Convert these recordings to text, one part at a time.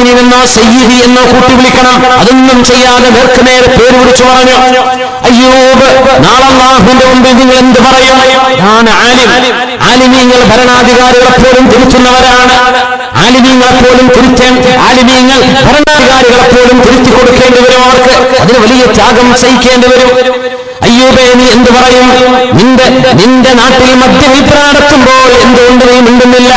എന്നോ സയ്യിദി എന്നോ കൂട്ടി വിളിക്കണം. അതൊന്നും ചെയ്യാതെ നേർക്കുനേരെ പേര് വിളിച്ചു പറഞ്ഞു. അയ്യൂബ് നാളെ അല്ലാഹുവിന്റെ മുമ്പിൽ നിങ്ങൾ എന്ത് പറയും? ഞാൻ ആലിം. ആലിമീങ്ങൾ ഭരണാധികാരികളെ പോലും തിരുത്തുന്നവരാണ്. ആലിമീങ്ങളെ പോലും തിരുത്തേ ആലിമീങ്ങൾ ഭരണാധികാരികളെ പോലും തിരിച്ചു കൊടുക്കേണ്ടി വരും അവർക്ക്. അതിന് വലിയ ത്യാഗം സഹിക്കേണ്ടി വരും അയ്യൂബേ നീ എന്ത് പറയും? നിന്റെ നിന്റെ നാട്ടിൽ മദ്യവിൽപ്പന നടത്തുമ്പോൾ എന്തുകൊണ്ട് നീ മിണ്ടുന്നില്ല?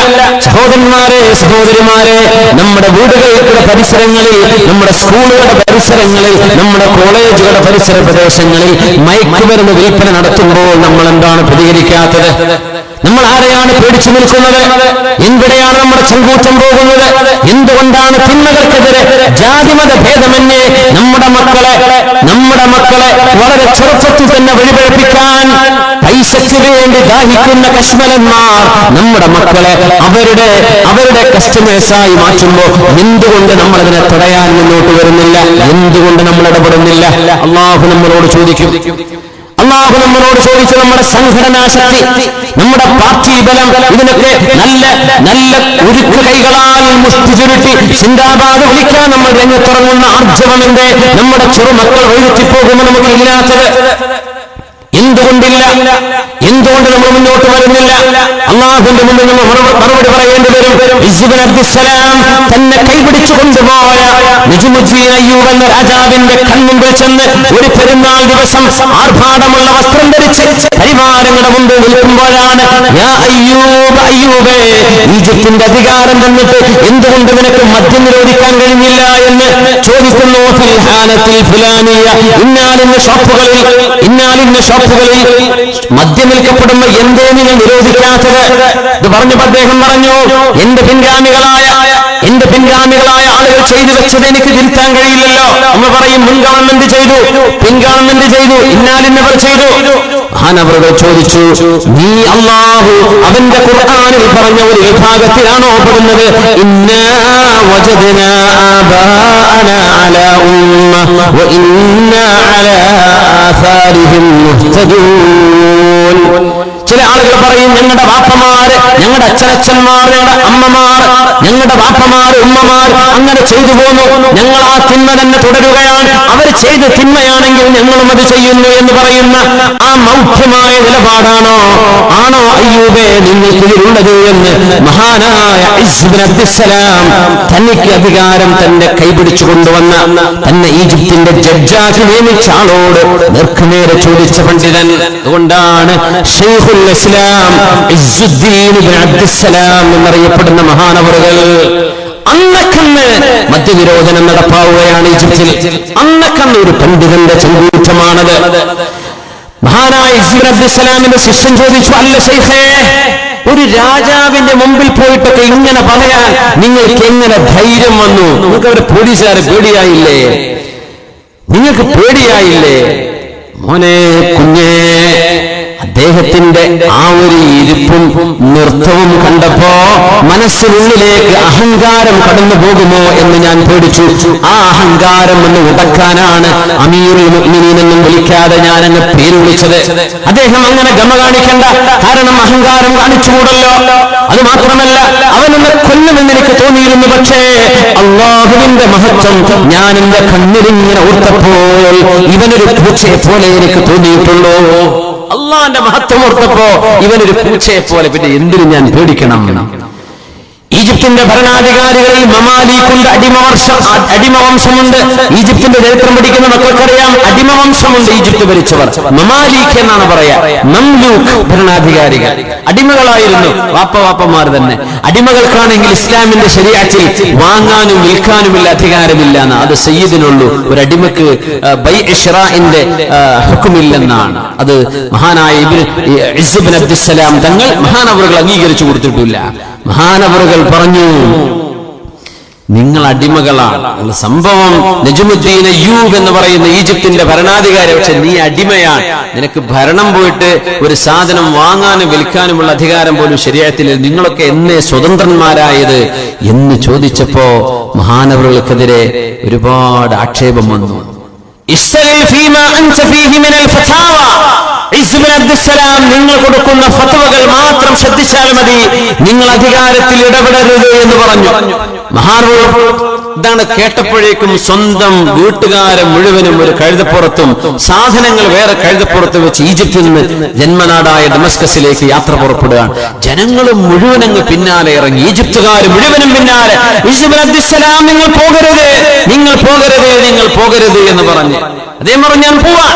സഹോദരന്മാരെ സഹോദരിമാരെ നമ്മുടെ വീടുകളുടെ പരിസരങ്ങളിൽ നമ്മുടെ സ്കൂളുകളുടെ പരിസരങ്ങളിൽ നമ്മുടെ കോളേജുകളുടെ പരിസര പ്രദേശങ്ങളിൽ മയക്കുമരുന്ന് വിൽപ്പന നടത്തുമ്പോൾ നമ്മൾ എന്താണ് പ്രതികരിക്കാത്തത്? നമ്മൾ ആരെയാണ് പേടിച്ചു നിൽക്കുന്നത്? എവിടെയാണ് നമ്മുടെ ചങ്കൂറ്റം പോകുന്നത്? എന്തുകൊണ്ടാണ് തിന്മകൾക്കെതിരെ ജാതിമത ഭേദമന്യേ നമ്മുടെ മക്കളെ നമ്മുടെ മക്കളെ വളരെ ചെറുപ്പത്തിൽ തന്നെ വഴിപഴപ്പിക്കാൻ പൈസയ്ക്ക് വേണ്ടി ദാഹിക്കുന്ന കശ്മലന്മാർ നമ്മുടെ മക്കളെ അവരുടെ അവരുടെ കസ്റ്റമേഴ്സായി മാറ്റുമ്പോൾ എന്തുകൊണ്ട് നമ്മൾ അതിനെ തടയാൻ മുന്നോട്ട് വരുന്നില്ല? എന്തുകൊണ്ട് നമ്മൾ ഇടപെടുന്നില്ല? അള്ളാഹു നമ്മളോട് ചോദിക്കും. അള്ളാഹു നമ്മളോട് ചോദിച്ച നമ്മുടെ സംഘടനാ ശക്തി നമ്മുടെ പാർട്ടി ബലം ഇതിനൊക്കെ നല്ല നല്ല ഉരുക്ക് കൈകളാൽ മുഷ്ടി ചുരുട്ടി സിന്ദാബാദ് വിളിക്കാൻ നമ്മൾ രംഗത്തിറങ്ങുന്ന ആർജവമെന്റെ നമ്മുടെ ചെറുമക്കൾ ഒഴുകിപ്പോകുമ്പോൾ നമുക്ക് ഇല്ലാത്തത് എന്തുകൊണ്ടില്ല? എന്തുകൊണ്ട് നമ്മൾ മുന്നോട്ട് വരുന്നില്ല? അള്ളാഹുന്റെ മുന്നിൽ നമ്മൾ മറുപടി പറയേണ്ടി വരും. ഇസ്ബിൻ അബ്ദുസലാം തന്നെ കൈപിടിച്ചു കൊണ്ടുപോയ അയ്യൂബ് എന്ന രാജാവിന്റെ കൺമുമ്പിൽ ചെന്ന് ഒരു പെരുന്നാൾ ദിവസം ആർഭാടമുള്ള വസ്ത്രം ധരിച്ച് പരിവാരങ്ങളുടെ മുമ്പിൽ നിൽക്കുമ്പോഴാണ് അയ്യൂബ് അയ്യൂബേ ഈജിപ്തിന്റെ അധികാരം തന്നിട്ട് എന്തുകൊണ്ട് നിനക്ക് മദ്യം നിരോധിക്കാൻ കഴിഞ്ഞില്ല എന്ന് ചോദിക്കുന്നു. ഫിൽഹാനത്തിൽ ഫിലാനിയ. ഷോപ്പുകളിൽ ഇന്നാലിന്ന ഷോപ്പുകളിൽ മദ്യം വിൽക്കപ്പെടുമ്പോ എന്തേ നിങ്ങൾ നിരോധിക്കാത്തത് ഇത് പറഞ്ഞപ്പോ അദ്ദേഹം പറഞ്ഞു എന്റെ പിൻഗാമികളായ എന്റെ പിൻഗാമികളായ ആളുകൾ ചെയ്തു വെച്ചത് എനിക്ക് തിരുത്താൻ കഴിയില്ലല്ലോ. എന്ന് പറയും മുൻ ഗവൺമെന്റ് ചെയ്തു പിൻ ഗവൺമെന്റ് ചെയ്തു ഇന്നാലിന്നവർ ചെയ്തു. മഹാനവറുകൾ ചോദിച്ചു നീ അള്ളാഹു അവന്റെ ഖുർആനിൽ പറഞ്ഞ ഒരു വിഭാഗത്തിലാണോ പെടുന്നത്? ഇന്നാ يعلمون പറയും ഞങ്ങളുടെ വാപ്പമാര് ഞങ്ങളുടെ അച്ഛനച്ഛന്മാർ ഞങ്ങളുടെ അമ്മമാർ ഞങ്ങളുടെ വാപ്പമാർ ഉമ്മമാർ അങ്ങനെ ചെയ്തു പോന്നു. ഞങ്ങൾ ആ തിന്മ തന്നെ തുടരുകയാണ്. അവർ ചെയ്ത തിന്മയാണെങ്കിൽ ഞങ്ങളും അത് ചെയ്യുന്നു എന്ന് പറയുന്ന ആ മൗഢ്യമായ നിലപാടാണോ? ആണോ അയ്യൂബേ നിങ്ങൾക്ക് ഇതിലുള്ളത് എന്ന് മഹാനായ അബ്ദുസലാം തനിക്ക് അധികാരം തന്നെ കൈപിടിച്ചു കൊണ്ടുവന്ന തന്നെ ഈജിപ്തിന്റെ ജഡ്ജാക്കി നിയമിച്ച ആളോട് നേർക്കുനേരെ ചോദിച്ച പണ്ഡിതൻ അതുകൊണ്ടാണ് ഷെയ്ഖുൽ ഇസ്ലാം ഇബ്നു അബ്ദുസ്സലാം എന്നറിയപ്പെടുന്ന മഹാനവറുകൾ. അന്നക്കന്ന് മദ്യനിരോധനം നടപ്പാവുകയാണ് ഈജിപ്തിൽ. അന്നക്കന്ന് ഒരു പണ്ഡിതന്റെ ചങ്കൂറ്റമാണത്. മഹാനായ അബ്ദുസലാമിന്റെ ശിഷ്യൻ ചോദിച്ചു അല്ല ഷെയ്ഖേ ഒരു രാജാവിന്റെ മുമ്പിൽ പോയിട്ടൊക്കെ ഇങ്ങനെ പറയാൻ നിങ്ങൾക്ക് എങ്ങനെ ധൈര്യം വന്നു? നിങ്ങൾക്ക് അവരെ പോലീസുകാരെ പേടിയായില്ലേ? നിങ്ങൾക്ക് പേടിയായില്ലേ? മോനെ കുഞ്ഞേ അദ്ദേഹത്തിന്റെ ആ ഒരു ഇരിപ്പും നൃത്തവും കണ്ടപ്പോ മനസ്സിനുള്ളിലേക്ക് അഹങ്കാരം കടന്നു പോകുമോ എന്ന് ഞാൻ പേടിച്ചു. ആ അഹങ്കാരം എന്ന് ഉടക്കാനാണ് അമീറുൽ വിളിക്കാതെ ഞാൻ അങ്ങ് പേര് വിളിച്ചത്. അദ്ദേഹം അങ്ങനെ ഗമ കാണിക്കണ്ട. കാരണം അഹങ്കാരം കാണിച്ചുകൂടല്ലോ. അത് മാത്രമല്ല അവനെന്നെ കൊല്ലുമെന്ന് എനിക്ക് തോന്നിയിരുന്നു. പക്ഷേ അള്ളാഹുവിന്റെ മഹത്വം ഞാൻ എന്റെ കണ്ണിലിങ്ങനെ ഓർത്തപ്പോൾ ഇവനൊരു പൂച്ചയെ പോലെ എനിക്ക് തോന്നിയിട്ടുള്ളൂ അള്ളാന്റെ മഹത്വം ഓർത്തപ്പോ ഇവനൊരു പൂച്ചയെ പോലെ പിന്നെ എന്തിനും ഞാൻ പേടിക്കണം? ഈജിപ്തിന്റെ ഭരണാധികാരികളിൽ മമാലിക്കുണ്ട് അടിമവർഷം അടിമവംശമുണ്ട്. ഈജിപ്തിന്റെ ചരിത്രം പഠിക്കുന്ന മക്കൾക്കറിയാം അടിമവംശമുണ്ട് ഈജിപ്ത് ഭരിച്ചവർ. മമാലിക്ക് എന്നാണ് പറയാ. മംലൂക്ക് ഭരണാധികാരികൾ. അടിമകളായിരുന്നു വാപ്പ വാപ്പമാർ തന്നെ. അടിമകൾക്കാണെങ്കിൽ ഇസ്ലാമിന്റെ ശരിയാറ്റിൽ വാങ്ങാനും വിൽക്കാനുമില്ല അധികാരമില്ല എന്ന് അത് സയ്യിദിനുള്ളൂ. ഒരു അടിമക്ക് ബൈ ഇഷ്റാഇന്റെ ഹുക്കുമില്ലെന്നാണ്. അത് മഹാനായ ഇബ്നു- ഇസുബിൻ അബ്ദുസ്സലാം തങ്ങൾ മഹാനവറുകൾ അംഗീകരിച്ചു കൊടുത്തിട്ടില്ല. മഹാനവറുകൾ പറഞ്ഞു നിങ്ങൾ അടിമകളാണ് സംഭവം നജുമുദ്ദീൻ അയ്യൂബ് എന്ന് പറയുന്ന ഈജിപ്തിന്റെ ഭരണാധികാരി പക്ഷെ നീ അടിമയാണ് നിനക്ക് ഭരണം പോയിട്ട് ഒരു സാധനം വാങ്ങാനും വിൽക്കാനുമുള്ള അധികാരം പോലും ശരിയായിട്ടില്ല. നിങ്ങളൊക്കെ എന്നെ സ്വതന്ത്രന്മാരായത്? എന്ന് ചോദിച്ചപ്പോ മഹാനവറുകൾക്കെതിരെ ഒരുപാട് ആക്ഷേപം വന്നു. അബ്ദുസ്സലാം നിങ്ങൾ കൊടുക്കുന്ന ഫത്വകൾ മാത്രം ശ്രദ്ധിച്ചാൽ മതി. നിങ്ങൾ അധികാരത്തിൽ ഇടപെടരുത് എന്ന് പറഞ്ഞു. മഹാനവർ ഇതാണ് കേട്ടപ്പോഴേക്കും സ്വന്തം വീട്ടുകാരെ മുഴുവനും ഒരു കഴുതപ്പുറത്തും സാധനങ്ങൾ വേറെ കഴുതപ്പുറത്ത് വെച്ച് ഈജിപ്തിൽ നിന്ന് ജന്മനാടായ ഡമസ്കസിലേക്ക് യാത്ര പുറപ്പെടുകയാണ്. ജനങ്ങൾ മുഴുവനങ്ങ് പിന്നാലെ ഇറങ്ങി. ഈജിപ്തുകാർ മുഴുവനും പിന്നാലെ. നിങ്ങൾ പോകരുത്. നിങ്ങൾ പോകരുത് നിങ്ങൾ പോകരുത് എന്ന് പറഞ്ഞു. അദ്ദേഹം പറഞ്ഞു ഞാൻ പോവാ.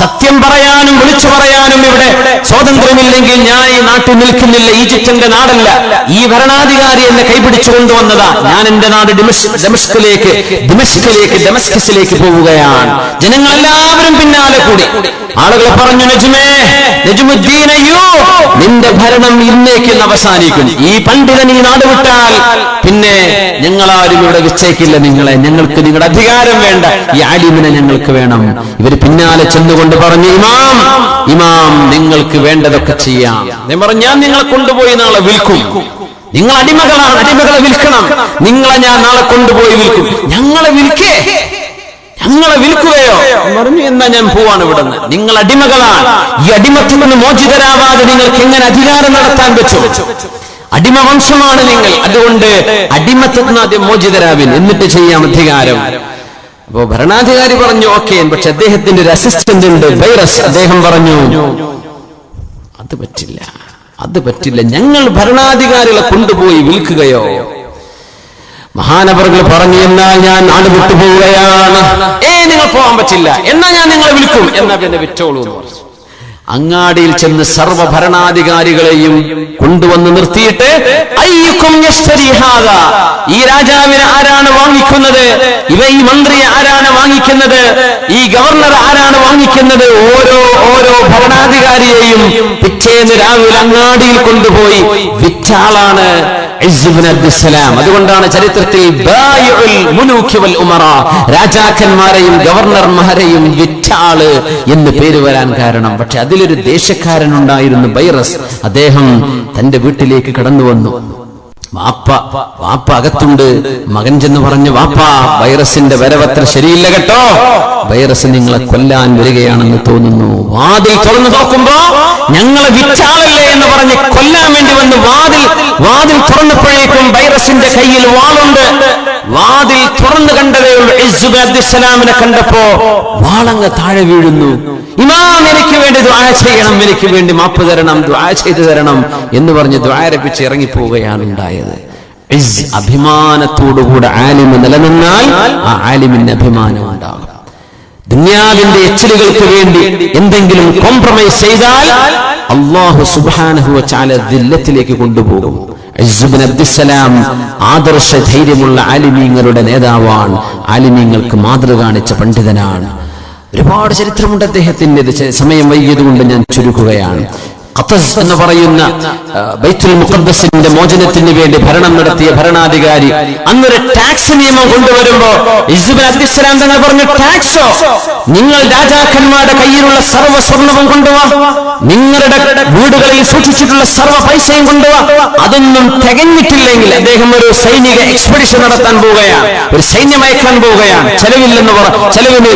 സത്യം പറയാനും വിളിച്ചു പറയാനും ഇവിടെ സ്വാതന്ത്ര്യമില്ലെങ്കിൽ ഞാൻ ഈ നാട്ടിൽ നിൽക്കുന്നില്ല. ഈജിപ്തിന്റെ നാടല്ല. ഈ ഭരണാധികാരി എന്നെ കൈപിടിച്ചു കൊണ്ടുവന്നതാ. ഞാൻ എന്റെ നാട് ഡെമസ്കിലേക്ക് ഡമസ്കിലേക്ക് ഡമസ്കസിലേക്ക് പോവുകയാണ്. ജനങ്ങൾ എല്ലാവരും പിന്നാലെ കൂടി. ആളുകൾ പറഞ്ഞു നജുമേ നജുമുദ്ദീനയ്യോ നിന്റെ ഭരണം ഇന്നേക്കിന്ന് അവസാനിക്കും. ഈ പണ്ഡിതൻ ഈ നാട് വിട്ടാൽ പിന്നെ ഞങ്ങളാരും ഇവിടെ വിച്ചേക്കില്ല നിങ്ങളെ. ഞങ്ങൾക്ക് നിങ്ങളുടെ അധികാരം വേണ്ട. ഈ ആലിമിനെ ഞങ്ങൾക്ക് വേണം. ഇവർ പിന്നാലെ ചെന്നുകൊണ്ട് പറഞ്ഞു ഇമാം ഇമാം നിങ്ങൾക്ക് വേണ്ടതൊക്കെ ചെയ്യാം. പറഞ്ഞു ഞാൻ നിങ്ങളെ കൊണ്ടുപോയി നാളെ വിൽക്കും. നിങ്ങൾ അടിമകളാണ് അടിമകളെ വിൽക്കണം. നിങ്ങളെ ഞാൻ നാളെ കൊണ്ടുപോയി വിൽക്കും. ഞങ്ങളെ വിൽക്കേ. ഞങ്ങളെ വിൽക്കുകയോ? പറഞ്ഞു എന്നാ ഞാൻ പോവാണ് ഇവിടുന്ന്. നിങ്ങൾ അടിമകളാണ്. ഈ അടിമത്തിൽ നിന്ന് മോചിതരാവാതെ നിങ്ങൾക്ക് എങ്ങനെ അധികാരം നടത്താൻ വെച്ചു അടിമ വംശമാണ് നിങ്ങൾ. അതുകൊണ്ട് അടിമത്തിൽ നിന്ന് ആദ്യം മോചിതരാവിൻ. എന്നിട്ട് ചെയ്യാം അധികാരം. അപ്പോ ഭരണാധികാരി പറഞ്ഞു ഓക്കെ പക്ഷെ അദ്ദേഹത്തിന്റെ ഒരു അസിസ്റ്റന്റ് ഉണ്ട് വൈറസ് അദ്ദേഹം പറഞ്ഞു അത് പറ്റില്ല. അത് പറ്റില്ല. ഞങ്ങൾ ഭരണാധികാരികളെ കൊണ്ടുപോയി വിൽക്കുകയോ? മഹാനവറുകൾ പറഞ്ഞു എന്നാൽ ഞാൻ നാട് വിട്ടുപോവുകയാണ് ഏ നിങ്ങൾ പോകാൻ പറ്റില്ല. എന്നാ ഞാൻ നിങ്ങളെ വിളിക്കും. എന്നാ പിന്നെ വിറ്റോളൂ എന്ന് പറഞ്ഞു. അങ്ങാടിയിൽ ചെന്ന് സർവ ഭരണാധികാരികളെയും കൊണ്ടുവന്ന് നിർത്തിയിട്ട് ഈ രാജാവിനെ ആരാണ് വാങ്ങിക്കുന്നത്? ഇവ ഈ മന്ത്രി ആരാണ് വാങ്ങിക്കുന്നത്? ഈ ഗവർണർ ആരാണ് വാങ്ങിക്കുന്നത്? ഓരോ ഓരോ ഭരണാധികാരിയെയും പിറ്റേന്ന് രാവിലെ അങ്ങാടിയിൽ കൊണ്ടുപോയി വിറ്റാളാണ് അതുകൊണ്ടാണ് ചരിത്രത്തിൽ രാജാക്കന്മാരെയും ഗവർണർമാരെയും വിറ്റാൾ എന്ന് പേര് വരാൻ കാരണം. പക്ഷെ അതിലൊരു ദേശക്കാരൻ ഉണ്ടായിരുന്നു ബൈറസ്. അദ്ദേഹം തന്റെ വീട്ടിലേക്ക് കടന്നു വന്നു വാപ്പ വാപ്പ അകത്തുണ്ട്. മകൻ ചെന്ന് പറഞ്ഞു വാപ്പ വൈറസിന്റെ വരവത്ര ശരിയില്ല കേട്ടോ. വൈറസ് നിങ്ങളെ കൊല്ലാൻ വരികയാണെന്ന് തോന്നുന്നു. വാതിൽ തുറന്നു നോക്കുമ്പോ ഞങ്ങളെ വിറ്റാളല്ലേ എന്ന് പറഞ്ഞ് കൊല്ലാൻ വേണ്ടി വന്ന് വാതിൽ വാതിൽ തുറന്നപ്പോഴേക്കും വൈറസിന്റെ കയ്യിൽ വാളുണ്ട്. വാതിൽ തുറന്നു കണ്ടതേ ഉള്ളൂ. അബ്ദുസലാമിനെ കണ്ടപ്പോ വാളങ്ങ് താഴെ വീഴുന്നു. ഇമാം എനിക്ക് വേണ്ടി ദ്വാര ചെയ്യണം എനിക്ക് വേണ്ടി മാപ്പ് തരണം ദ്വാര ചെയ്തു തരണം എന്ന് പറഞ്ഞ് ദ്വാരപ്പിച്ച് ഇറങ്ങിപ്പോവുകയാണ് ഉണ്ടായത്. അഭിമാനത്തോടുകൂടെ ആലിമ് നിലനിന്നാൽ ആ ആലിമിന് അഭിമാനം ഉണ്ടാകും. ദുനിയാവിന്റെ എച്ചിലുകൾക്ക് വേണ്ടി എന്തെങ്കിലും കോംപ്രമൈസ് ചെയ്താൽ അള്ളാഹു സുബാനഹു ചാല ദില്ലത്തിലേക്ക് കൊണ്ടുപോകും. അബ്ദുസലാം ആദർശ ധൈര്യമുള്ള ആലിമീങ്ങളുടെ നേതാവാണ്. ആലിമീങ്ങൾക്ക് മാതൃ കാണിച്ച പണ്ഡിതനാണ്. ഒരുപാട് ചരിത്രമുണ്ട് അദ്ദേഹത്തിന്റെ സമയം വൈകിയത് വൈകിയതുകൊണ്ട് ഞാൻ ചുരുക്കുകയാണ്. ഖത്തസ് എന്ന് പറയുന്ന ബൈത്തുൽ മുഖബസിന്റെ മോചനത്തിന് വേണ്ടി ഭരണം നടത്തിയ ഭരണാധികാരി അന്നൊരു ടാക്സ് നിയമം കൊണ്ടുവരുമ്പോ ഇസുബിൻ അബ്ദുസ്സലാം തങ്ങൾ പറഞ്ഞു ടാക്സോ നിങ്ങൾ രാജാക്കന്മാരുടെ കയ്യിലുള്ള സർവ സ്വർണവും കൊണ്ടുവാ. നിങ്ങളുടെ വീടുകളിൽ സൂക്ഷിച്ചിട്ടുള്ള സർവ പൈസയും കൊണ്ടുവാ. അതൊന്നും തികഞ്ഞിട്ടില്ലെങ്കിൽ അദ്ദേഹം ഒരു സൈനിക എക്സ്പെഡിഷൻ നടത്താൻ പോവുകയാണ്. ഒരു സൈന്യം അയക്കാൻ പോവുകയാണ്. ചെലവില്ലെന്ന് പറ ചെലവിന്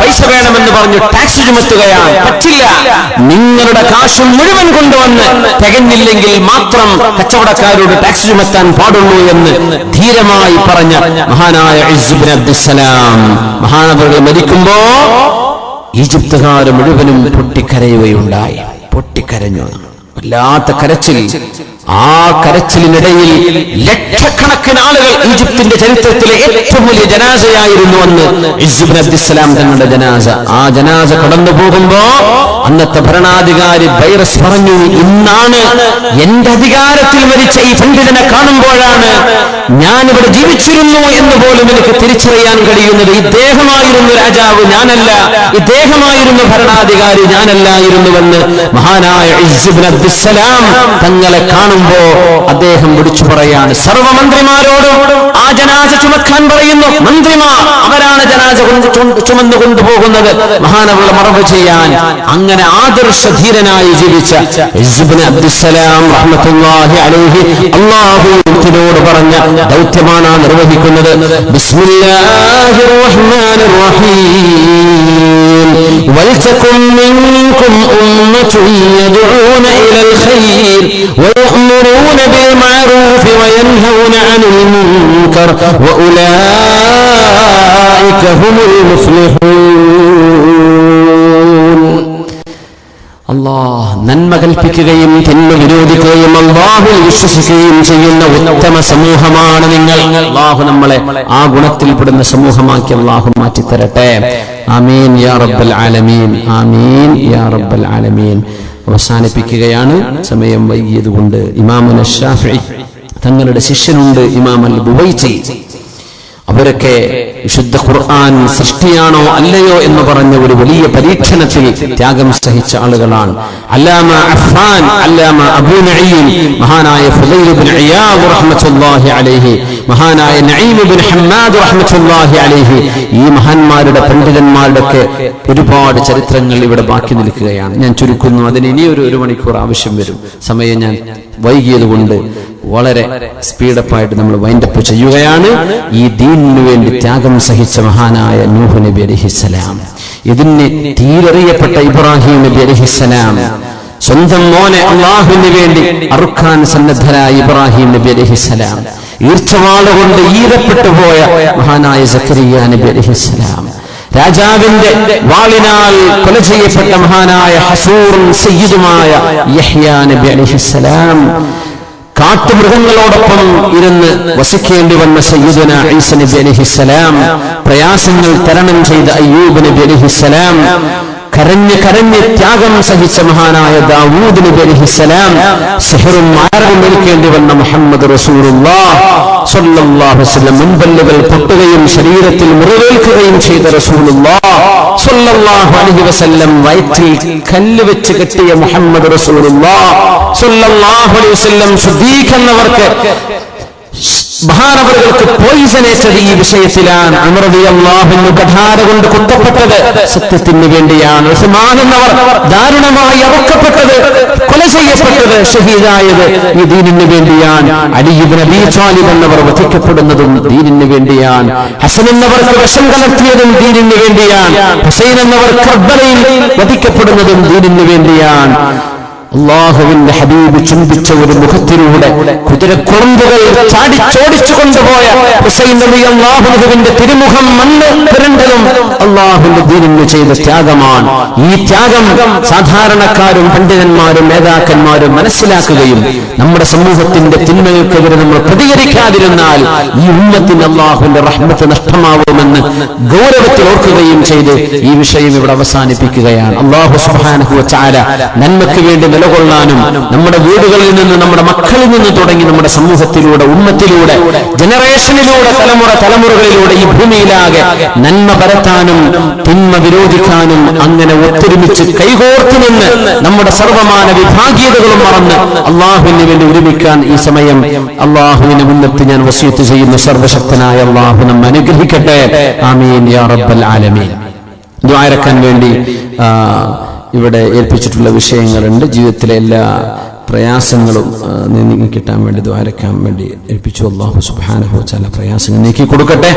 പൈസ വേണമെന്ന് പറഞ്ഞു ടാക്സ് ചുമത്തുകയാണ്. പറ്റില്ല. നിങ്ങളുടെ കാശ് മുഴുവൻ കൊണ്ടുവന്ന് തികഞ്ഞില്ലെങ്കിൽ മാത്രം കച്ചവടക്കാരോട് ടാക്സ് ചുമത്താൻ പാടുള്ളൂ എന്ന് ധീരമായി പറഞ്ഞ മഹാനായ അബ്ദുസലാം മരിക്കുമ്പോ ഈജിപ്തുകാർ മുഴുവനും പൊട്ടിക്കരയുകയുണ്ടായി. പൊട്ടിക്കരഞ്ഞു. വല്ലാത്ത കരച്ചിൽ. ആ കരച്ചിലിനിടയിൽ ലക്ഷക്കണക്കിന് ആളുകൾ ഈജിപ്തിന്റെ ചരിത്രത്തിലെ ഏറ്റവും വലിയ ജനാസയായിരുന്നു അന്ന്. ഇസ്ബിൻ അബ്ദുസ്സലാം തങ്ങളുടെ ജനാസ. ആ ജനാസ കടന്നു പോകുമ്പോ അന്നത്തെ ഭരണാധികാരി വൈറസ് പറഞ്ഞു ഇന്നാണ് എന്റെ അധികാരത്തിൽ മരിച്ച ഈ പണ്ഡിതനെ കാണുമ്പോഴാണ് ഞാൻ ഇവിടെ ജീവിച്ചിരുന്നു എന്ന് പോലും എനിക്ക് തിരിച്ചറിയാൻ കഴിയുന്നത്. ഇദ്ദേഹമായിരുന്നു രാജാവ് ഞാനല്ല. ഇദ്ദേഹമായിരുന്നു ഭരണാധികാരി ഞാനല്ലായിരുന്നുവെന്ന് മഹാനായ ഇസ്ബിൻ അബ്ദുസ്സലാം തങ്ങളെ കാണുമ്പോ അദ്ദേഹം വിളിച്ചു പറയാണ് സർവമന്ത്രിമാരോടും ആ ജനാസ ചുമക്കാൻ പറയുന്നു. മന്ത്രിമാർ അവരാണ് ചു- ചുമന്നു കൊണ്ടുപോകുന്നത്. മഹാനവുള്ള മറവ് ചെയ്യാൻ അങ്ങനെ ആദർശധീരനായി ജീവിച്ച ഇസ്ബിൻ അബ്ദുസലാം അലൈഹി പറഞ്ഞ ദൗത്യമാണ് നിർവഹിക്കുന്നത്. ബിസ്മില്ലാഹിർ റഹ്മാനിർ റഹീം വൽതകും മിൻകും ഉമ്മത്തുൻ ഇലൽ ഖൈർ. ويأمرون بالمعروف وينهون عن المنكر وأولئك هم المفلحون അള്ളാഹ് നന്മ കൽപ്പിക്കുകയും തിന്മ വിരോധിക്കുകയും അള്ളാഹുൽ വിശ്വസിക്കുകയും ചെയ്യുന്ന ഉത്തമ സമൂഹമാണ് നിങ്ങൾ അള്ളാഹു നമ്മളെ ആ ഗുണത്തിൽപ്പെടുന്ന സമൂഹമാക്കി അള്ളാഹു മാറ്റിത്തരട്ടെ ആമീൻ യാ റബ്ബൽ ആലമീൻ ആമീൻ യാ റബ്ബൽ ആലമീൻ അവസാനിപ്പിക്കുകയാണ്. സമയം വൈകിയതുകൊണ്ട് ഇമാമുന ഷാഫി തങ്ങളുടെ ശിഷ്യനുണ്ട് ഇമാം അൽ അവരൊക്കെ വിശുദ്ധ ഖുർആൻ സൃഷ്ടിയാണോ അല്ലയോ എന്ന് പറഞ്ഞ ഒരു വലിയ പരീക്ഷണത്തിൽ ത്യാഗം സഹിച്ച ആളുകളാണ്. അല്ലാമ അഫ്ഫാൻ അല്ലാമ അബൂ നഈം മഹാനായ ഫുദൈൽ ഇബ്നു ഇയാദ് റഹ്മത്തുള്ളാഹി അലൈഹി മഹാനായ നഈം ഇബ്നു ഹമ്മാദ് റഹ്മത്തുള്ളാഹി അലൈഹി. ഈ മഹാന്മാരുടെ പണ്ഡിതന്മാരുടെ ഒക്കെ ഒരുപാട് ചരിത്രങ്ങൾ ഇവിടെ ബാക്കി നിൽക്കുകയാണ്. ഞാൻ ചുരുക്കുന്നു അതിന് ഇനി ഒരു ഒരു മണിക്കൂർ ആവശ്യം വരും. സമയം ഞാൻ വൈകിയത് കൊണ്ട് വളരെ സ്പീഡപ്പായിട്ട് നമ്മൾ വൈൻഡപ്പ് ചെയ്യുകയാണ്. ഈ ദീനിനു വേണ്ടി ത്യാഗം സഹിച്ച മഹാനായ നൂഹ് നബി അലിഹിസ്സലാം ഇതിന് തീരറിയപ്പെട്ട ഇബ്രാഹിം നബി അലിഹിസ്സലാം സ്വന്തം മോനെ അള്ളാഹുവിന് വേണ്ടി അറുക്കാൻ സന്നദ്ധരായ ഇബ്രാഹിം നബി അലിഹിസലാം ഈർച്ചവാളുകൊണ്ട് ഈരപ്പെട്ടു പോയ മഹാനായ സക്കരിയ നബി അലിഹിസലാം രാജാവിന്റെ വാളിനാൽ കൊല ചെയ്യപ്പെട്ട മഹാനായ ഹസൂറും സയ്യിദുമായ യഹ്യാ നബി അലഹിസലാം കാട്ടുമൃഗങ്ങളോടൊപ്പം ഇരുന്ന് വസിക്കേണ്ടി വന്ന സയ്യിദന ഈസ നബി അലഹിസലാം പ്രയാസങ്ങൾ തരണം ചെയ്ത അയ്യൂബ് നബി അലഹിസലാം കരഞ്ഞ് കരഞ്ഞ് ത്യാഗം സഹിച്ച മഹാനായ ദാവൂദ് നബി അലഹിസലാം സെഹറും മാരവും ഏൽക്കേണ്ടി വന്ന മുഹമ്മദ് റസൂലുള്ളാഹ് മുൻപല്ലുകൾ പൊട്ടുകയും ശരീരത്തിൽ മുറിവേൽക്കുകയും ചെയ്ത റസൂലുള്ളാഹ് സല്ലല്ലാഹു അലൈഹി വസല്ലം വയറ്റിൽ കല്ല് വെച്ച് കെട്ടിയ മുഹമ്മദ് റസൂലുള്ളാഹ് സല്ലല്ലാഹു അലൈഹി വസല്ലം ശുദ്ധീകരിക്കുന്നവർക്ക് മഹാനവറുകൾക്ക് പോയിസനേറ്റത് ഈ വിഷയത്തിലാണ്. അമൃതിയല്ലാഹുന്നു കഠാര കൊണ്ട് കുത്തപ്പെട്ടത്. സത്യത്തിന് വേണ്ടിയാണ്. ഉസ്മാൻ എന്നവർ ദാരുണമായി അറുക്കപ്പെട്ടത് കൊല ചെയ്യപ്പെട്ടത് ഷഹീദായത് ഈ ദീനിന് വേണ്ടിയാണ്. അബീ ത്വാലിബ് എന്നവർ വധിക്കപ്പെടുന്നതും ദീനിന് വേണ്ടിയാണ്. ഹസൻ എന്നവർക്ക് വിഷം കലർത്തിയതും ദീനിന് വേണ്ടിയാണ്. ഹുസൈൻ എന്നവർ കർബലയിൽ വധിക്കപ്പെടുന്നതും ദീനിന് വേണ്ടിയാണ്. അള്ളാഹുവിന്റെ ഹബീബ് ചിന്തിച്ച ഒരു മുഖത്തിലൂടെ കുതിരക്കുറമ്പുകൾ ചാടിച്ചോടിച്ചു കൊണ്ടുപോയ ഹുസൈൻ നബി അള്ളാഹുവിന്റെ തിരുമുഖം മണ്ണ് പുരണ്ടതും അള്ളാഹുവിന്റെ ദീനിന് ചെയ്ത ത്യാഗമാണ്. ഈ ത്യാഗം സാധാരണക്കാരും പണ്ഡിതന്മാരും നേതാക്കന്മാരും മനസ്സിലാക്കുകയും നമ്മുടെ സമൂഹത്തിന്റെ തിന്മകൾക്കെതിരെ നമ്മൾ പ്രതികരിക്കാതിരുന്നാൽ ഈ ഉമ്മത്തിന് അള്ളാഹുവിന്റെ റഹ്മത്ത് നഷ്ടമാവുമെന്ന് ഗൗരവത്തിൽ ഓർക്കുകയും ചെയ്ത് ഈ വിഷയം ഇവിടെ അവസാനിപ്പിക്കുകയാണ്. അള്ളാഹു സുബാനഹു ചാര നന്മയ്ക്ക് വേണ്ടി നിലകൊള്ളാനും നമ്മുടെ വീടുകളിൽ നിന്ന് നമ്മുടെ മക്കളിൽ നിന്ന് തുടങ്ങി നമ്മുടെ സമൂഹത്തിലൂടെ ഉമ്മത്തിലൂടെ ജനറേഷനിലൂടെ തലമുറ തലമുറകളിലൂടെ ഈ ഭൂമിയിലാകെ നന്മ പരത്താനും തിന്മ വിരോധിക്കാനും അങ്ങനെ ഒത്തൊരുമിച്ച് കൈകോർത്തു നിന്ന് നമ്മുടെ സർവമാന വിഭാഗീയതകളും മറന്ന് അള്ളാഹുവിന് വേണ്ടി ഒരുമിക്കാൻ ഈ സമയം അള്ളാഹുവിന് മുന്നത്തി ഞാൻ വസീത്ത് ചെയ്യുന്നു. സർവശക്തനായ അള്ളാഹു നമ്മെ അനുഗ്രഹിക്കട്ടെ. ആമീൻ യാ റബ്ബൽ ആലമീൻ. ദ്വാരക്കാൻ വേണ്ടി ആ, ഇവിടെ ഏൽപ്പിച്ചിട്ടുള്ള വിഷയങ്ങളുണ്ട്. ജീവിതത്തിലെ എല്ലാ പ്രയാസങ്ങളും നീങ്ങി കിട്ടാൻ വേണ്ടി ദ്വാരക്കാൻ വേണ്ടി ഏൽപ്പിച്ചു. അള്ളാഹു സുബാനഹു ചില പ്രയാസങ്ങൾ നീക്കി കൊടുക്കട്ടെ.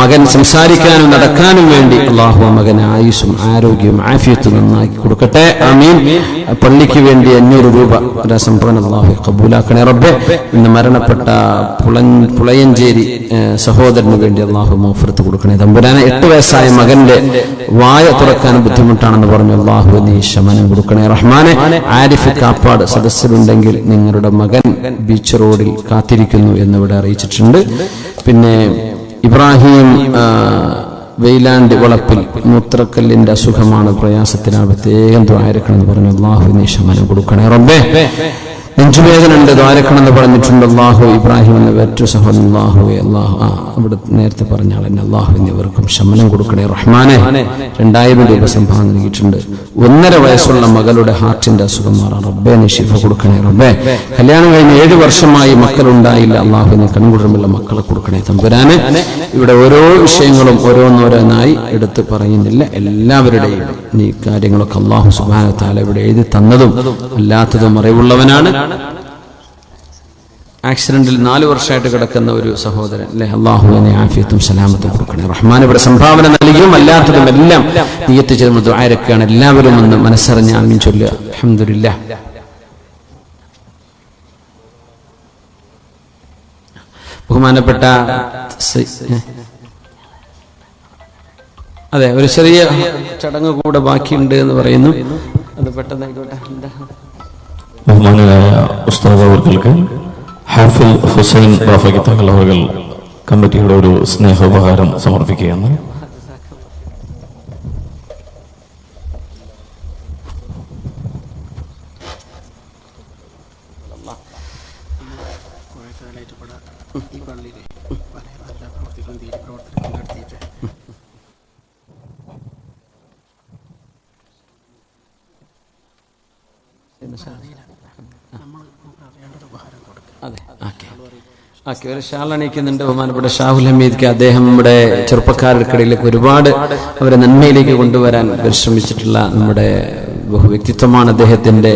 മകൻ സംസാരിക്കാനും നടക്കാനും വേണ്ടി അള്ളാഹു ആ മകന് ആയുസും ആരോഗ്യവും ആഫിയത്തും നന്നാക്കി കൊടുക്കട്ടെ. ആമീൻ. പള്ളിക്ക് വേണ്ടി അഞ്ഞൂറ് രൂപ സംഭവം അള്ളാഹു കബൂലാക്കണേ റബ്ബെ. ഇന്ന് മരണപ്പെട്ട പുളൻ പുളയഞ്ചേരി സഹോദരന് വേണ്ടി അള്ളാഹു മോഫറത്ത് കൊടുക്കണേ. തമ്പുരാനെ എട്ട് വയസ്സായ മകന്റെ വായ തുറക്കാൻ ബുദ്ധിമുട്ടാണെന്ന് പറഞ്ഞു അള്ളാഹു നീ ശമനം കൊടുക്കണേ റഹ്മാനെ. ആരിഫ് കാപ്പാട് സദസ്സിലുണ്ടെങ്കിൽ നിങ്ങളുടെ മകൻ ബീച്ച് റോഡിൽ കാത്തിരിക്കുന്നു എന്നിവിടെ അറിയിച്ചിട്ടുണ്ട്. പിന്നെ ഇബ്രാഹിം വെയിലാണ്ട് വളപ്പിൽ മൂത്രക്കല്ലിന്റെ അസുഖമാണ് പ്രയാസത്തിനാണ് പ്രത്യേകം ദ്വാരക്കണമെന്ന് പറഞ്ഞു. അള്ളാഹു നീ ശമനം കൊടുക്കണേ റബ്ബേ. നെഞ്ചുവേദന ഉണ്ട് ദ്വാരക്കണം എന്ന് പറഞ്ഞിട്ടുണ്ട് അള്ളാഹു ഇബ്രാഹിം എന്ന വെറ്റു സഹോദരൻ അള്ളാഹു അള്ളാഹു ആ അവിടെ നേരത്തെ പറഞ്ഞ ആളെന്നെ അള്ളാഹു എന്നിവർക്കും ശമനം കൊടുക്കണേ റഹ്മാനെ രണ്ടായിരം രൂപ സംഭാവന നൽകിയിട്ടുണ്ട്. ഒന്നര വയസ്സുള്ള മകളുടെ ഹാർട്ടിന്റെ അസുഖം മാറാൻ റബ്ബെ നിഷിഫ കൊടുക്കണേ റബ്ബെ. കല്യാണം കഴിഞ്ഞ് ഏഴ് വർഷമായി മക്കളുണ്ടായില്ല അള്ളാഹുവിനെ കൺകുടുംബമുള്ള മക്കളെ കൊടുക്കണേ തമ്പുരാന്. ഇവിടെ ഓരോ വിഷയങ്ങളും ഓരോന്നോരോന്നായി എടുത്ത് പറയുന്നില്ല എല്ലാവരുടെയും നീ കാര്യങ്ങളൊക്കെ അള്ളാഹു സുബാനത്താല ഇവിടെ എഴുതി തന്നതും അല്ലാത്തതും അറിവുള്ളവനാണ്. ആക്സിഡന്റിൽ നാലു വർഷമായിട്ട് കിടക്കുന്ന ഒരു സഹോദരൻ. അല്ലെ? അള്ളാഹുവിനെ ആഫിയത്തും സലാമത്തും കൊടുക്കണേ. റഹ്മാൻ ഇവിടെ സംഭാവന നൽകിയും അല്ലാത്തതും എല്ലാം നീയത്ത് ചെയ്ത് മുദ്വായരൊക്കെയാണ് എല്ലാവരും ഒന്ന് മനസ്സറിഞ്ഞ് ആമീൻ ചൊല്ലുക. അഹമ്മദില്ല ബഹുമാനപ്പെട്ട അതെ ഒരു ചെറിയ ചടങ്ങ് കൂടെ ബാക്കിയുണ്ട് എന്ന് പറയുന്നു. അത് പെട്ടെന്ന് ആയിക്കോട്ടെ? ബഹുമാനരായ ഉസ്താദ് അവർക്ക് ഹാഫിൽ ഹുസൈൻ റാഫിക്ക് തങ്ങൾ അവർ കമ്മിറ്റിയുടെ ഒരു സ്നേഹോപഹാരം സമർപ്പിക്കുകയാണ്. അതെ. ഓക്കെ. ഓക്കെ ഒരു ഷാൾ അണിയിക്കുന്നുണ്ട് ബഹുമാനപ്പെട്ട ഷാഹുൽ ഹമീദ്ക്ക്. അദ്ദേഹം നമ്മുടെ ചെറുപ്പക്കാർക്കിടയിലേക്ക് ഒരുപാട് അവരെ നന്മയിലേക്ക് കൊണ്ടുവരാൻ പരിശ്രമിച്ചിട്ടുള്ള നമ്മുടെ ബഹുവ്യക്തിത്വമാണ് അദ്ദേഹത്തിന്റെ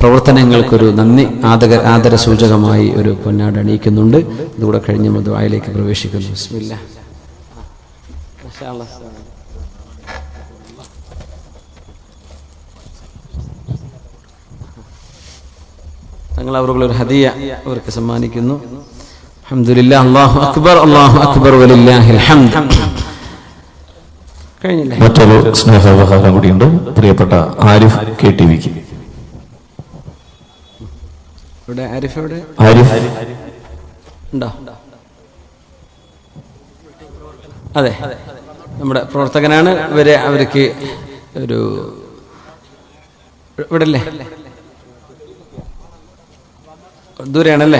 പ്രവർത്തനങ്ങൾക്കൊരു നന്ദി ആദര ആദര സൂചകമായി ഒരു പൊന്നാട് അണിയിക്കുന്നുണ്ട്. അതുകൂടെ കഴിഞ്ഞ് മധുവായിലേക്ക് പ്രവേശിക്കുന്നു. ബിസ്മില്ലാ. തങ്ങൾ അവരുള്ള ഒരു ഹദിയ അവർക്ക് സമ്മാനിക്കുന്നു. അൽഹംദുലില്ലാ അല്ലാഹു അക്ബർ അല്ലാഹു അക്ബർ കഴിഞ്ഞില്ലേ? മറ്റൊരു സ്നേഹോപഹാരം കൂടിയുണ്ട്. പ്രിയപ്പെട്ട ആരിഫ് കെ ടി വിക്ക്. ഇവിടെ ആരിഫ് എവിടെ? ആരിഫ്. ഉണ്ടോ? അതെ. നമ്മുടെ പ്രവർത്തകനാണ്. ഇവരെ അവർക്ക് ഒരു ഇവിടെ അല്ലേ ദൂരെയാണല്ലേ?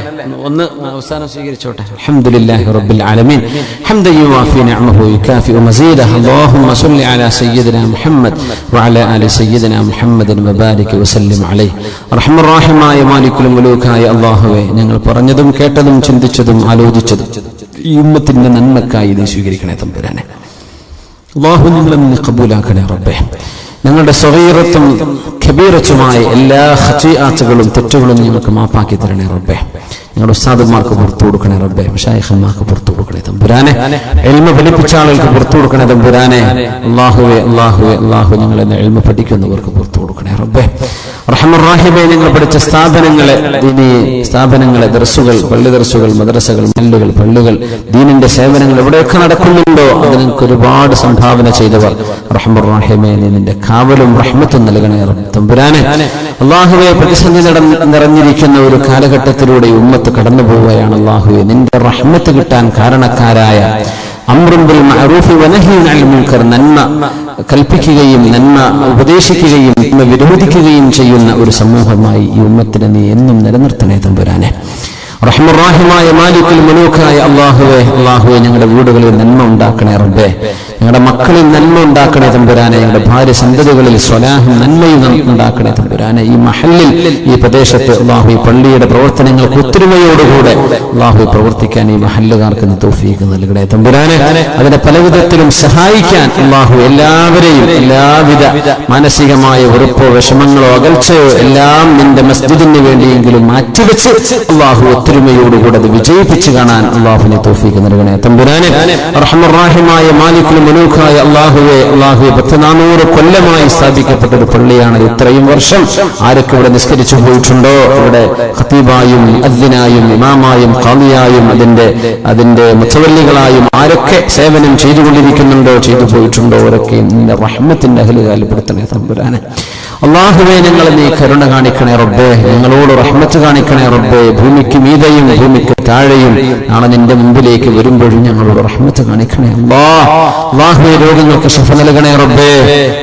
ഒന്ന് അവസാനം സ്വീകരിച്ചോട്ടെ. അൽഹംദുലില്ലാഹി റബ്ബിൽ ആലമീൻ. ഹംദ യുവാഫി നിഅമഹു യുകാഫി മസീദഹ അല്ലാഹുമ്മ സല്ലി അലാ സയ്യിദിനാ മുഹമ്മദ് വഅലാ ആലി സയ്യിദിനാ മുഹമ്മദിൻ വബാരിക് വസല്ലിം അലൈഹി. അർഹമർ റഹീമായ മാലിക്കുൽ മുലൂക്കായ അല്ലാഹുവേ ഞങ്ങൾ പറഞ്ഞതും കേട്ടതും ചിന്തിച്ചതും ആലോചിച്ചതും ഈ ഉമ്മത്തിന്റെ നന്മക്കായി നീ സ്വീകരിക്കണേ തമ്പുരാനെ. അല്ലാഹു നിങ്ങളെ കബൂലാക്കണേ റബ്ബേ. ഞങ്ങളുടെ സ്വകീറത്തും ഖബീറത്തുമായ എല്ലാ ഹച്ചിയാത്തുകളും തെറ്റുകളും ഞങ്ങൾക്ക് മാപ്പാക്കി തരണേ റബ്ബേ. ഞങ്ങളുടെ ഉസ്താദന്മാർക്ക് പുറത്തു കൊടുക്കണേ റബ്ബേ. ഷായിഖന്മാർക്ക് പുറത്തു കൊടുക്കണേ തമ്പുരാനെ. എൽമ പഠിപ്പിച്ച ആളുകൾക്ക് പുറത്തു കൊടുക്കണേ തമ്പുരാനെ. അള്ളാഹുവെ അള്ളാഹുവെ അള്ളാഹു ഞങ്ങൾ എന്നെ എൽമ പഠിക്കുന്നവർക്ക് പുറത്തു കൊടുക്കണേ റബ്ബേ. റഹ്മറാഹിബെ നിങ്ങൾ പഠിച്ച സ്ഥാപനങ്ങളെ ദീനി സ്ഥാപനങ്ങളെ ദർസുകൾ പള്ളി ദർസുകൾ മദ്രസകൾ മല്ലുകൾ പള്ളികൾ ദീനിന്റെ സേവനങ്ങൾ എവിടെയൊക്കെ നടക്കുന്നുണ്ടോ അത് നിങ്ങൾക്ക് ഒരുപാട് സംഭാവന ചെയ്തവർ റഹ്മറാഹിമെ നീ നിന്റെ കാവലും റഹ്മത്തും നൽകണേ തമ്പുരാനെ അള്ളാഹുവെ പ്രതിസന്ധി നിറഞ്ഞിരിക്കുന്ന ഒരു കാലഘട്ടത്തിലൂടെ ഉമ്മത്ത് കടന്നു പോവുകയാണ് അള്ളാഹുവെ. നിന്റെ റഹ്മത്ത് കിട്ടാൻ കാരണക്കാരായ അമ്രും ബിൽ മഅറൂഫി വനഹ്യുൻ അനിൽ മുൻകർ നന്മ കൽപ്പിക്കുകയും നന്മ ഉപദേശിക്കുകയും നന്മ വിരോധിക്കുകയും ചെയ്യുന്ന ഒരു സമൂഹമായി ഈ ഉമ്മത്തിനെ നീ എന്നും നിലനിർത്തണേ തമ്പുരാനെ. റഹ്മുറാഹിമായ മാലിക്കുൽ മുലൂക്കായ അള്ളാഹുവെ അള്ളാഹുവെ ഞങ്ങളുടെ വീടുകളിൽ നന്മ ഉണ്ടാക്കണേ റബ്ബേ. ഞങ്ങളുടെ മക്കളിൽ നന്മ ഉണ്ടാക്കണേ തമ്പുരാനെ. ഞങ്ങളുടെ ഭാര്യ സന്തതികളിൽ സ്വലാഹും നന്മയും ഉണ്ടാക്കണേ തമ്പുരാനെ. ഈ മഹല്ലിൽ ഈ പ്രദേശത്ത് അള്ളാഹു ഈ പള്ളിയുടെ പ്രവർത്തനങ്ങൾക്ക് ഒത്തൊരുമയോടുകൂടെ അള്ളാഹു പ്രവർത്തിക്കാൻ ഈ മഹല്ലുകാർക്ക് നീ നൽകണേ തമ്പുരാനെ. അതിനെ പലവിധത്തിലും സഹായിക്കാൻ അള്ളാഹു എല്ലാവരെയും എല്ലാവിധ മാനസികമായ ഉറപ്പോ വിഷമങ്ങളോ അകൽച്ചയോ എല്ലാം നിന്റെ മസ്ജിദിന് വേണ്ടിയെങ്കിലും മാറ്റിവെച്ച് അള്ളാഹു ഒത്തൊരുമയോടുകൂടെ അത് വിജയിപ്പിച്ച് കാണാൻ അള്ളാഹുവിനെ തോഫീക്ക് നൽകണേ. തമ്പുരാനെ റഹ്മറാഹിമായ മാലിക്കുൽ മലൂഖായ അള്ളാഹുവെ അള്ളാഹുവെ പത്ത് നാനൂറ് കൊല്ലമായി സ്ഥാപിക്കപ്പെട്ട ഒരു പള്ളിയാണ് ഇത് ഇത്രയും വർഷം. ആരൊക്കെ ഇവിടെ നിസ്കരിച്ചു പോയിട്ടുണ്ടോ? ഇവിടെ ഖത്തീബായും അദ്ദിനായും ഇമാമായും ഖാദിയായും അതിന്റെ അതിന്റെ മുത്തവല്ലികളായും ആരൊക്കെ സേവനം ചെയ്തുകൊണ്ടിരിക്കുന്നുണ്ടോ ചെയ്തു പോയിട്ടുണ്ടോ? അവരൊക്കെ റഹ്മത്തിന്റെ അഹലുകാലപ്പെടുത്തണേ തമ്പുരാനെ. അള്ളാഹുവെ ഞങ്ങൾ നീ കരുണ കാണിക്കണേ റബ്ബേ. ഞങ്ങളോട് റഹ്മത്ത് കാണിക്കണേ റബ്ബേ. ഭൂമിക്ക് മീതയും ഭൂമിക്ക് താഴെയും നാളെ നിന്റെ മുമ്പിലേക്ക് വരുമ്പോഴും ഞങ്ങളോട് റഹ്മത്ത് കാണിക്കണേ അള്ളാ. അള്ളാഹുവെ രോഗങ്ങൾക്ക് ശഫ നൽകണേ റബ്ബേ.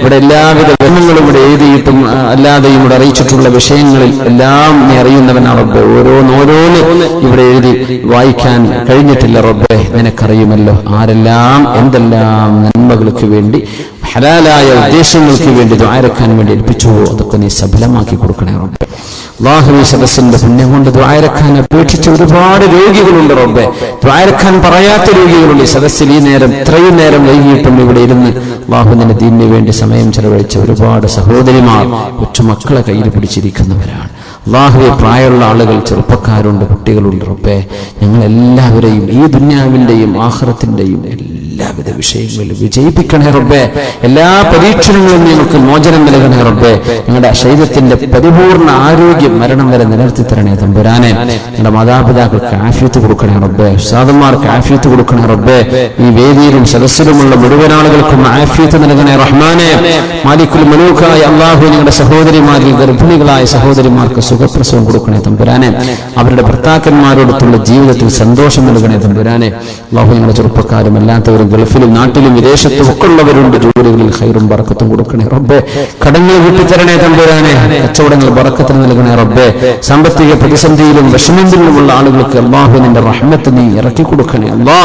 ഇവിടെ എല്ലാവിധ രോഗങ്ങളും ഇവിടെ എഴുതിയിട്ടും അല്ലാതെയും ഇവിടെ അറിയിച്ചിട്ടുള്ള വിഷയങ്ങളിൽ എല്ലാം നീ അറിയുന്നവനാ റബ്ബേ. ഓരോന്നോരോന്ന് ഇവിടെ എഴുതി വായിക്കാൻ കഴിഞ്ഞിട്ടില്ല റബ്ബേ. നിനക്കറിയുമല്ലോ ആരെല്ലാം എന്തെല്ലാം നന്മകൾക്ക് വേണ്ടി ഹലാലായ ഉദ്ദേശങ്ങൾക്ക് വേണ്ടി ദ്വാരക്കാൻ വേണ്ടി ഏൽപ്പിച്ചുവോ അതൊക്കെ നീ സഫലമാക്കി കൊടുക്കണേ റബ്ബെ. അള്ളാഹുവി സദസ്സിന്റെ പുണ്യം കൊണ്ട് ദ്വാരക്കാൻ അപേക്ഷിച്ച ഒരുപാട് രോഗികളുണ്ട് റബ്ബെ. ദ്വാരക്കാൻ പറയാത്ത രോഗികളുണ്ട്. ഈ സദസ്സിൽ ഈ നേരം ഇത്രയും നേരം വൈകിട്ടും ഇവിടെ ഇരുന്ന് അള്ളാഹുവിന്റെ ദീനിന് വേണ്ടി സമയം ചെലവഴിച്ച ഒരുപാട് സഹോദരിമാർ കൊച്ചുമക്കളെ കയ്യിൽ പിടിച്ചിരിക്കുന്നവരാണ്. അള്ളാഹുവെ പ്രായമുള്ള ആളുകൾ ചെറുപ്പക്കാരുണ്ട് കുട്ടികളുണ്ട് റബ്ബെ. ഞങ്ങൾ എല്ലാവരെയും ഈ ദുന്യാവിന്റെയും ആഹ്റത്തിന്റെയും എല്ലാ എല്ലാവിധ വിഷയങ്ങളിലും വിജയിപ്പിക്കണേ റബ്ബേ. എല്ലാ പരീക്ഷണങ്ങളും ഞങ്ങൾക്ക് മോചനം നൽകണേ റബ്ബേ. ഞങ്ങളുടെ ശരീരത്തിന്റെ പരിപൂർണ ആരോഗ്യം മരണം വരെ നിലനിർത്തി തരണേ തമ്പുരാനെ. ഞങ്ങളുടെ മാതാപിതാക്കൾക്ക് ആഫിയത്ത് കൊടുക്കണേ റബ്ബേ. സാധന്മാർക്ക് ആഫിയത്ത് കൊടുക്കണേ റബ്ബേ. ഈ വേദിയിലും സദസ്സിലുമുള്ള മുഴുവൻ ആളുകൾക്കും ആഫിയത്ത് നൽകണേ റഹ്മാനെ. മാലിക്കുൽ മലൂക്കായ അള്ളാഹു ഞങ്ങളുടെ സഹോദരിമാരിൽ ഗർഭിണികളായ സഹോദരിമാർക്ക് സുഖപ്രസവം കൊടുക്കണേ തമ്പുരാനെ. അവരുടെ ഭർത്താക്കന്മാരോടൊത്തുള്ള ജീവിതത്തിൽ സന്തോഷം നൽകണേ തമ്പുരാനെ. അള്ളാഹു ഞങ്ങളുടെ ചെറുപ്പക്കാരും അല്ലാത്തവരും ഗൾഫിലും നാട്ടിലും വിദേശത്തും ഒക്കെ ഉള്ളവരുണ്ട് ജോലികളിൽ ഹൈറും ബറക്കത്തും കൊടുക്കണേ റബ്ബേ. കടങ്ങൾ വിട്ടിത്തരണേ തമ്പുരാനെ. കച്ചവടങ്ങൾ ബറക്കത്തിന് നൽകണേ റബ്ബേ. സാമ്പത്തിക പ്രതിസന്ധിയിലും വിഷമത്തിലുമുള്ള ആളുകൾക്ക് അള്ളാഹുവിന്റെ റഹ്മത്ത് നീ ഇറക്കി കൊടുക്കണേ. അള്ളാ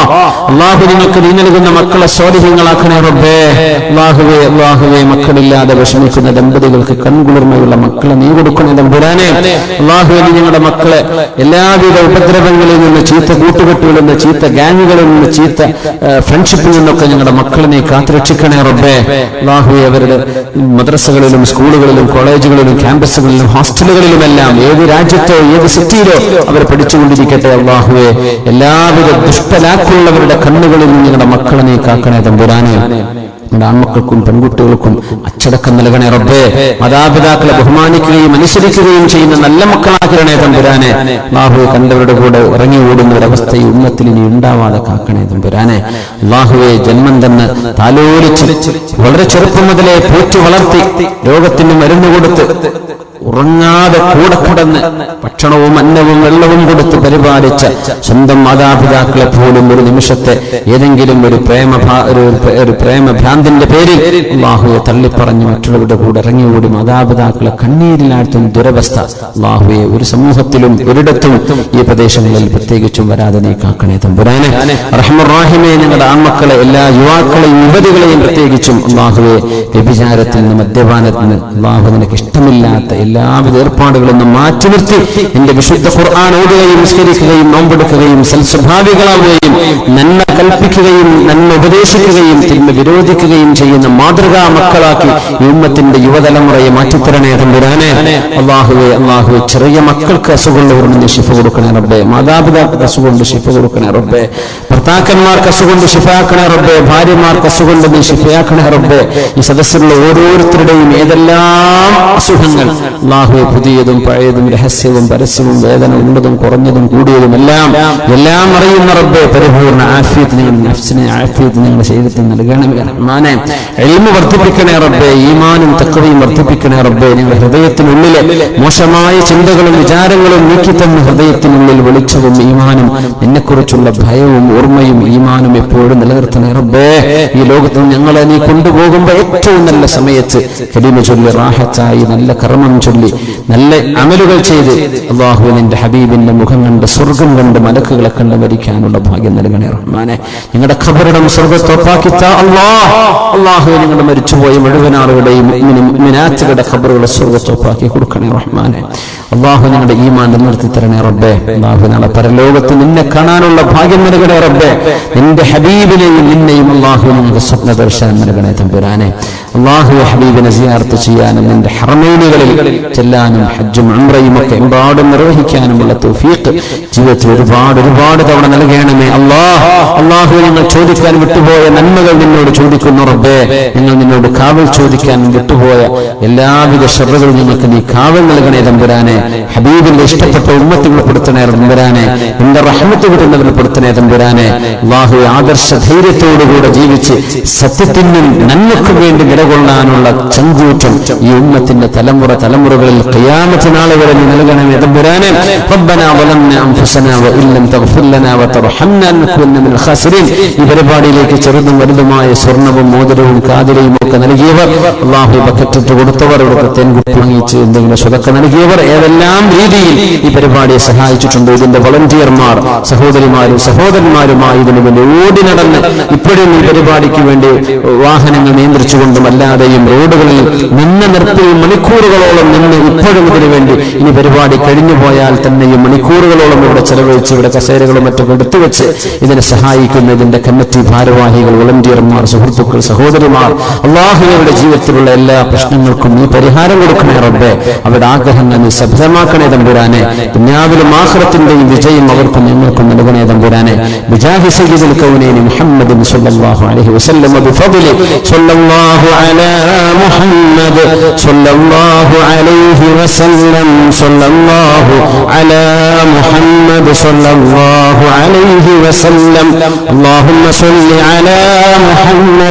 അള്ളാഹു നിങ്ങൾക്ക് നീ നൽകുന്ന മക്കളെ സ്വാധീനങ്ങളാക്കണേ റബ്ബേ. അള്ളാഹുവേ അള്ളാഹുവേ മക്കളില്ലാതെ വിഷമിക്കുന്ന ദമ്പതികൾക്ക് കൺകുളിർമയുള്ള മക്കളെ നീ കൊടുക്കണേ തമ്പുരാനെ. അള്ളാഹുവിന് ഞങ്ങളുടെ മക്കളെ എല്ലാവിധ ഉപദ്രവങ്ങളിൽ നിന്ന് ചീത്ത കൂട്ടുകെട്ടുകളിൽ നിന്ന് ചീത്ത ഗാങ്ങുകളിൽ നിന്ന് ചീത്ത ആ, ഫ്രണ്ട്ഷിപ്പിൽ നിന്നൊക്കെ ഞങ്ങളുടെ മക്കളെ നീ കാത്തുരക്ഷിക്കണേ റബ്ബേ. അള്ളാഹുവെ അവരുടെ മദ്രസകളിലും സ്കൂളുകളിലും കോളേജുകളിലും ക്യാമ്പസുകളിലും ഹോസ്റ്റലുകളിലുമെല്ലാം ഏത് രാജ്യത്തോ ഏത് സിറ്റിയിലോ അവർ പഠിച്ചുകൊണ്ടിരിക്കട്ടെ അള്ളാഹുവെ. എല്ലാവിധ ദുഷ്ടലാക്കുള്ളവരുടെ കണ്ണുകളിൽ നിന്ന് ഞങ്ങളുടെ മക്കളെ നീ കാക്കണേ തമ്പുരാനെ. ആൺമക്കൾക്കും പെൺകുട്ടികൾക്കും അച്ചടക്കം നൽകണേ റബ്ബേ. മാതാപിതാക്കളെ ബഹുമാനിക്കുകയും അനുസരിക്കുകയും ചെയ്യുന്ന നല്ല മക്കളാക്കണേ തമ്പുരാനെ. ബാഹു കണ്ടവരുടെ കൂടെ ഇറങ്ങി ഓടുന്ന ഒരവസ്ഥ ഉമ്മത്തിൽ ഇനി ഉണ്ടാവാതെ കാക്കണേ തമ്പുരാനെ. ബാഹുവെ ജന്മം തന്നെ താലോലിച്ച് വളരെ ചെറുപ്പം മുതലേ പോറ്റി വളർത്തി രോഗത്തിന് മരുന്ന് കൊടുത്ത് ഉറങ്ങാതെ കൂടെ കിടന്ന് ഭക്ഷണവും അന്നവും വെള്ളവും കൊടുത്ത് പരിപാലിച്ച സ്വന്തം മാതാപിതാക്കളെ പോലും ഒരു നിമിഷത്തെ ഏതെങ്കിലും ഒരു പ്രേമ ഒരു പ്രേമഭ്രാന്തിന്റെ പേരിൽ അള്ളാഹുയെ തള്ളിപ്പറഞ്ഞ് മറ്റുള്ളവരുടെ കൂടെ ഇറങ്ങിയോടി മാതാപിതാക്കളെ കണ്ണീരിലാഴ്ത്തും ദുരവസ്ഥ അള്ളാഹുയെ ഒരു സമൂഹത്തിലും ഒരിടത്തും ഈ പ്രദേശങ്ങളിൽ പ്രത്യേകിച്ചും വരാതെ നീ കാക്കണേ തമ്പുരാനെ. റഹ്മുറാഹിമെ ഞങ്ങളുടെ ആൺമക്കളെ എല്ലാ യുവാക്കളെയും യുവതികളെയും പ്രത്യേകിച്ചും അള്ളാഹുവെ വ്യഭിചാരത്തിൽ നിന്ന് മദ്യപാനത്തിൽ നിന്ന് നിനക്ക് ഇഷ്ടമില്ലാത്ത എല്ലാവിധ ഏർപ്പാടുകളും മാറ്റി നിർത്തി. എന്റെ വിശുദ്ധ ഖുർആൻ ഓടുകയും നിസ്കരിക്കുകയും നോമ്പെടുക്കുകയും സൽസ്വഭാവികളാവുകയും നന്മ കൽപ്പിക്കുകയും നന്മ ഉപദേശിക്കുകയും തിന്മ വിരോധിക്കുകയും ചെയ്യുന്ന മാതൃകാ മക്കളാക്കി ഉമ്മത്തിന്റെ യുവതലമുറയെ മാറ്റിത്തരണേ തമ്പുരാനെ അള്ളാഹുവെ അള്ളാഹുവെ ചെറിയ മക്കൾക്ക് അസുഖങ്ങൾ കൊണ്ട് ശിഫ കൊടുക്കണേ റബ്ബെ. മാതാപിതാക്കൾക്ക് അസുഖമുണ്ട് ശിഫ കൊടുക്കണേ റബ്ബെ. ഭർത്താക്കന്മാർക്ക് അസുഖമുണ്ട് ശിഫയാക്കണേ റബ്ബെ. ഭാര്യമാർക്ക് അസുഖമുണ്ട് നീ ശിഫയാക്കണേ റബ്ബെ. ഈ സദസ്സിലുള്ള ഓരോരുത്തരുടെയും ഏതെല്ലാം അസുഖങ്ങൾ അള്ളാഹുവെ പുതിയതും പഴയതും രഹസ്യവും പരസ്യവും വേദന ഉള്ളതും കുറഞ്ഞതും കൂടിയതും എല്ലാം എല്ലാം അറിയുന്ന റബ്ബെ പരിപൂർണ ആഫിയത്ത് നിങ്ങൾ നഫ്സിനെ ആഫിയത്ത് നിങ്ങളുടെ ശരീരത്തിൽ നൽകണമേ. റഹ്മാനെ എൽമ വർദ്ധിപ്പിക്കണേ റബ്ബെ ഈമാനും തക്കവയും വർദ്ധിപ്പിക്കണേ റബ്ബെ. നിങ്ങളുടെ ഹൃദയത്തിനുള്ളിലെ മോശമായ ചിന്തകളും വിചാരങ്ങളും നീക്കിത്തന്ന ഹൃദയത്തിനുള്ളിൽ വെളിച്ചവും ഈമാനും എന്നെക്കുറിച്ചുള്ള ഭയവും ഓർമ്മയും ഈമാനും എപ്പോഴും നിലനിർത്തണേ റബ്ബേ. ഈ ലോകത്ത് ഞങ്ങളെ നീ കൊണ്ടുപോകുമ്പോൾ ഏറ്റവും നല്ല സമയത്ത് കരീമ ചൊല്ലി റാഹത്തായി നല്ല കർമ്മം ചൊല്ലി നല്ല അമലുകൾ ചെയ്ത് അള്ളാഹുവിനെ ഹബീബിന്റെ മുഖം കണ്ട് സ്വർഗം കണ്ട് മലക്കുകളെ കണ്ട് മരിക്കാനുള്ള ഭാഗ്യം നൽകണേ റഹ്മാനെ. നിങ്ങളുടെ ഖബറിടം സ്വർഗത്തൊപ്പാക്കി അള്ളാഹു. നിങ്ങളുടെ മരിച്ചുപോയ മുഴുവൻ ആളുകളുടെയും മിനാറ്റുകളുടെ ഖബറുകളെ സ്വർഗത്തോപ്പാക്കി കൊടുക്കണേ റഹ്മാനെ. അള്ളാഹു നിങ്ങളുടെ ഈ ഈമാൻ നിർത്തി തരണേ റബ്ബേ. അള്ളാഹു നാളെ പരലോകത്ത് നിന്നെ കാണാനുള്ള ഭാഗ്യം നൽകണേ റബ്ബേ. നിന്റെ ഹബീബിനെയും നിന്നെയും അള്ളാഹു നിങ്ങളുടെ സ്വപ്ന ദർശനം നൽകണേ തമ്പുരാനെ. അള്ളാഹു ഹബീബിനെ സിയാർത്ത് ചെയ്യാനും നിന്റെ ഹർമേനികളിൽ ചെല്ലാനും ഹജ്ജും അമ്രയും ഒക്കെ എമ്പാടും നിർവഹിക്കാനുമുള്ള തൗഫീഖ് ജീവിതത്തിൽ ഒരുപാട് ഒരുപാട് തവണ നൽകണമേ അള്ളാഹ് അള്ളാഹു നിങ്ങൾ ചോദിക്കാൻ വിട്ടുപോയ നന്മകൾ നിന്നോട് ചോദിക്കുന്നു റബ്ബേ നിങ്ങൾ നിന്നോട് കാവൽ ചോദിക്കാൻ വിട്ടുപോയ എല്ലാവിധ ഷറുകളും നിങ്ങൾക്ക് നീ കാവൽ നൽകണേ തമ്പുരാനെ ഹബീബിന്റെ ഇഷ്ടപ്പെട്ട ഉമ്മത്തുകൾ പെടുത്തണേ തമ്പുരാനെ നിന്റെ റഹ്മത്ത് കിട്ടുന്നവർ പെടുത്തണേ തമ്പുരാനെ അള്ളാഹു ആദർശ ധൈര്യത്തോടുകൂടെ ജീവിച്ച് സത്യത്തിനും നന്മക്കും വേണ്ടി നിലകൊള്ളാനുള്ള ചങ്കൂറ്റം ഈ ഉമ്മത്തിന്റെ തലമുറ തലമുറകളിൽ ഖിയാമത്ത് നാളെ വരെ നീ നൽകണമേ തമ്പുരാനെ ربنا ظلمنا انفسنا وان لم تغفر لنا وترحمنا لنكونن من الخاسرين ഈ പരിപാടിയിലേക്ക് ചെറുതും വലുതുമായ സ്വർണവും മോതിരവും കാതിരയും ഒക്കെ നൽകിയവർ അള്ളാഹു ബക്കറ്റിട്ട് കൊടുത്തവർ ഇവിടുത്തെ തെൻകുട്ടി വാങ്ങിച്ച് എന്തെങ്കിലും സ്വതൊക്കെ നൽകിയവർ ഏതെല്ലാം രീതിയിൽ ഈ പരിപാടിയെ സഹായിച്ചിട്ടുണ്ട്? ഇതിന്റെ വളണ്ടിയർമാർ സഹോദരിമാരും സഹോദരന്മാരുമായി ഇതിനു വേണ്ടി ഓടി നടന്ന് ഇപ്പോഴും ഈ പരിപാടിക്ക് വേണ്ടി വാഹനങ്ങൾ നിയന്ത്രിച്ചുകൊണ്ടും അല്ലാതെയും റോഡുകളിൽ നിന്ന് നിർത്തി മണിക്കൂറുകളോളം നിന്ന് ഇപ്പോഴും ഇതിനു വേണ്ടി ഇനി പരിപാടി കഴിഞ്ഞു പോയാൽ തന്നെയും മണിക്കൂറുകളോളം ഇവിടെ ചെലവഴിച്ച് ഇവിടെ കസേരകളും മറ്റും എടുത്തു വെച്ച് ഇതിനെ സഹായിക്കുന്ന ഇതിന്റെ കമ്മിറ്റി ഭാരവാഹികൾ വളണ്ടിയർമാർ സുഹൃത്തുക്കൾ സഹോദരിമാർ അള്ളാഹുവയുടെ ജീവിതത്തിലുള്ള എല്ലാ പ്രശ്നങ്ങൾക്കും നീ പരിഹാരം കൊടുക്കണേ റബ്ബേ അവരുടെ ആഗ്രഹങ്ങൾ നീ ശബ്ദമാക്കണേ തമ്പുരാനെ ദുനിയാവിലും ആഖിറത്തിന്റെയും വിജയം അവർക്കും ഞങ്ങൾക്കും നൽകണേ തമ്പുരാനെ ബിജാഹി സയ്യിദുൽ കൗനൈനി മുഹമ്മദ് സല്ലല്ലാഹു അലൈഹി വസല്ലം ബിഫദ്ലി സല്ലല്ലാഹു അലാ മുഹമ്മദ് സല്ലല്ലാഹു അലൈഹി വസല്ലം സല്ലല്ലാഹു അലാ മുഹമ്മദ് സല്ലല്ലാഹു അലൈഹി വസല്ലം اللهم صل على محمد